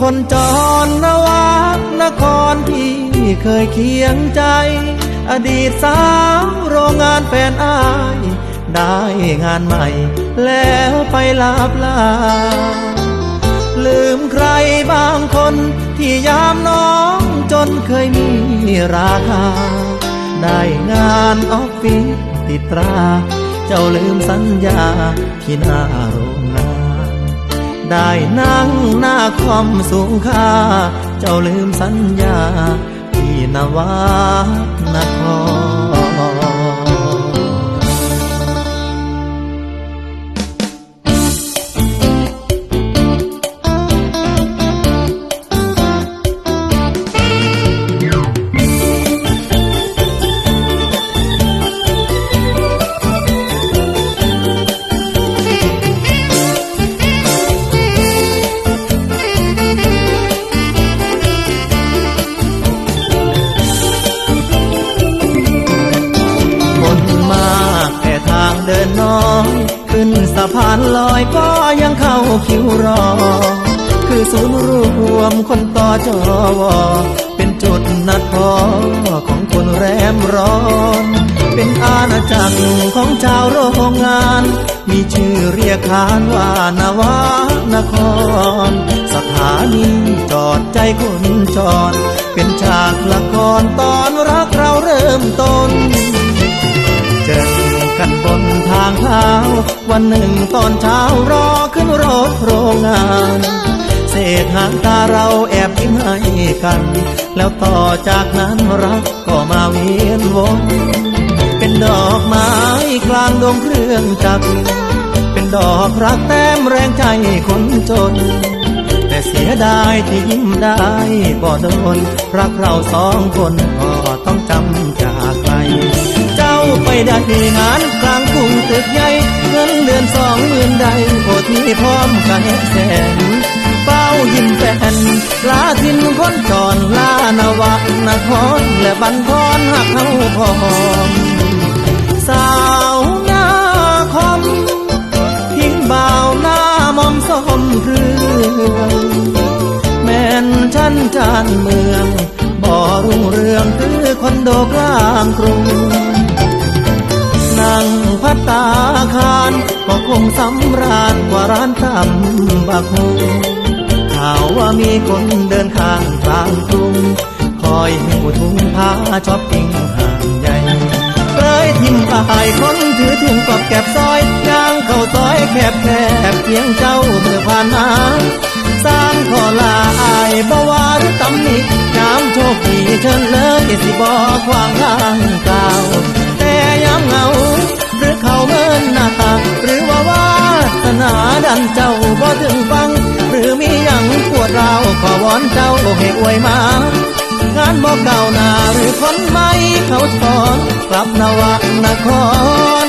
คนจรนวานครที่เคยเคียงใจ อดีตสาวโรงงานแฟนอาย ได้งานใหม่ แล้วไปลาบลา ลืมใครบางคนที่ยามน้องจนเคยมีราคา ได้งานออฟฟิศติดตรา เจ้าลืมสัญญาที่หน้าโรงงาน ได้นั่งหน้าความสูงค่า เจ้าลืมสัญญาที่นวานคร สะพานลอยก็ยังเข้าคิวรอ คือศูนย์รวมคนต่อจอวอเป็นจุดนัดพอของคนแรมร้อน เป็นอาณาจักรของชาวโรงงาน มีชื่อเรียกขานว่านวานคร สถานีจอดใจคนจอด เป็นฉากละครตอนรักเราเริ่มต้นเจอ กันบนทางเท้า วันหนึ่งตอนเช้ารอขึ้นรถโรงงาน เศษหางตาเราแอบยิ้มให้กัน แล้วต่อจากนั้นรักก็มาเวียนวนเป็นดอกไม้กลางดงเครื่องจักรเป็นดอกรักแต้มแรงใจคนจนแต่เสียดายที่ยิ้มได้บ่โดนรักเราสองคนก็ต้อ ไปได้งานกลางกรุงตึกใหญ่เงินเดือนสองหมื่นใดโอทีพร้อมกันแสนเป้ายิ้มแฟนลาทินคนจรลานวะนครและบันทอนหักเขาพร้อมสาวหน้าคอมทิ้งบ่าวหน้ามอมสมเรือแม่นฉันจานเมืองบ่อรุ่งเรืองคือคอนโดก งพัตตาคารก็คงสำราญกว่าร้านตำบักฮุงข่าวว่ามีคนเดินข้างกลางกรุงคอยหิวถุงผ้าช้อปปิ้งห่างใหญ่เลยทิมอายคนถือถุงกอบแก็บซอยย่างเข้าซอยแคบแคบเพียงเจ้าเมื่อผ่านมาสร้างขอลาอายบ่ว่าหรือตำหนิยามโชคดีเชิญเลยสิบ่ขวางทางเก่า นาดันเจ้าบ่ถึงฟัง หรือมีอย่างปวดเราวขอวอนเจ้าให้อวยมา งานบอกเก่าหน้าหรือคนไม่เขาสอนกลับนวะนคร